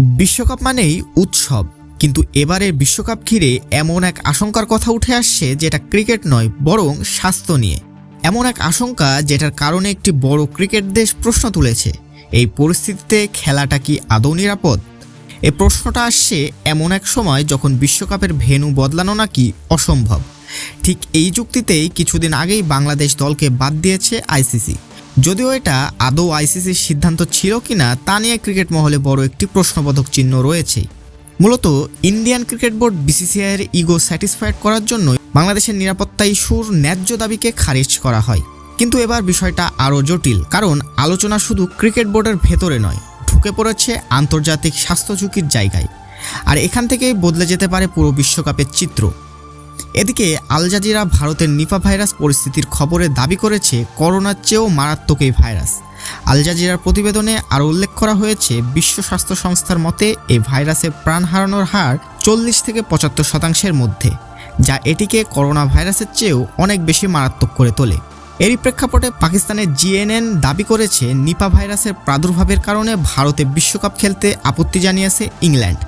বিশ্বকাপ মানেই উৎসব। কিন্তু এবারের বিশ্বকাপ ঘিরে এমন এক আশঙ্কার কথা উঠে আসছে যেটা ক্রিকেট নয়, বরং স্বাস্থ্য নিয়ে। এমন এক আশঙ্কা যেটার কারণে একটি বড় ক্রিকেট দেশ প্রশ্ন তুলেছে। এই পরিস্থিতিতে খেলাটা কি আদৌ নিরাপদ? এ প্রশ্নটা আসছে এমন এক সময় যখন বিশ্বকাপের ভেন্যু বদলানো নাকি অসম্ভব। ঠিক এই যুক্তিতেই কিছুদিন আগেই বাংলাদেশ দলকে বাদ দিয়েছে আইসিসি। যদিও এটা আদৌ আইসিসির সিদ্ধান্ত ছিল কিনা, তা নিয়ে ক্রিকেট মহলে বড় একটি প্রশ্নবোধক চিহ্ন রয়েছে। মূলত ইন্ডিয়ান ক্রিকেট বোর্ড বিসিসিআইয়ের ইগো স্যাটিসফাইড করার জন্য বাংলাদেশের নিরাপত্তা ইস্যুর ন্যায্য দাবিকে খারিজ করা হয়। কিন্তু এবার বিষয়টা আরও জটিল, কারণ আলোচনা শুধু ক্রিকেট বোর্ডের ভেতরে নয়, ঢুকে পড়েছে আন্তর্জাতিক স্বাস্থ্য ঝুঁকির জায়গায়। আর এখান থেকেই বদলে যেতে পারে পুরো বিশ্বকাপের চিত্র। এদিকে আল জাজিরা ভারতের নিপা ভাইরাস পরিস্থিতির খবরে দাবি করেছে করোনার চেয়েও মারাত্মক এই ভাইরাস। আল জাজিরার প্রতিবেদনে আরও উল্লেখ করা হয়েছে, বিশ্ব স্বাস্থ্য সংস্থার মতে এই ভাইরাসে প্রাণ হারানোর হার চল্লিশ থেকে পঁচাত্তর শতাংশের মধ্যে, যা এটিকে করোনা ভাইরাসের চেয়েও অনেক বেশি মারাত্মক করে তোলে। এরই প্রেক্ষাপটে পাকিস্তানের জিএনএন দাবি করেছে, নিপা ভাইরাসের প্রাদুর্ভাবের কারণে ভারতে বিশ্বকাপ খেলতে আপত্তি জানিয়েছে ইংল্যান্ড।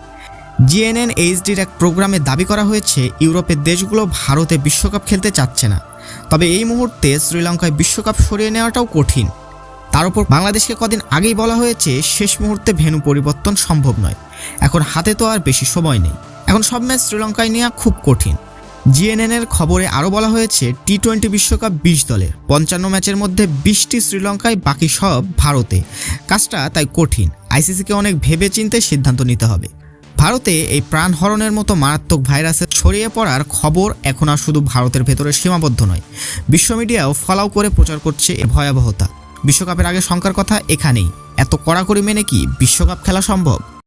জিএনএন এইচডির এক প্রোগ্রামে দাবি করা হয়েছে, ইউরোপের দেশগুলো ভারতে বিশ্বকাপ খেলতে চাচ্ছে না। তবে এই মুহূর্তে শ্রীলঙ্কায় বিশ্বকাপ সরিয়ে নেওয়াটাও কঠিন। তার উপর বাংলাদেশকে কদিন আগেই বলা হয়েছে, শেষ মুহূর্তে ভেনু পরিবর্তন সম্ভব নয়। এখন হাতে তো আর বেশি সময় নেই। এখন সব ম্যাচ শ্রীলঙ্কায় নেওয়া খুব কঠিন। জিএনএন এর খবরে আরও বলা হয়েছে টি টোয়েন্টি বিশ্বকাপ বিশ দলের পঞ্চান্ন ম্যাচের মধ্যে বিশটি শ্রীলঙ্কায়, বাকি সব ভারতে। কাজটা তাই কঠিন। আইসিসিকে অনেক ভেবে চিন্তে সিদ্ধান্ত নিতে হবে। ভারতে এই প্রাণহরণের মতো মারাত্মক ভাইরাসের ছড়িয়ে পড়ার খবর এখন আর শুধু ভারতের ভেতরে সীমাবদ্ধ নয়। বিশ্ব মিডিয়াও ফলাও করে প্রচার করছে এ ভয়াবহতা। বিশ্বকাপের আগে শঙ্কার কথা এখানেই। এত কড়াকড়ি মেনে কি বিশ্বকাপ খেলা সম্ভব?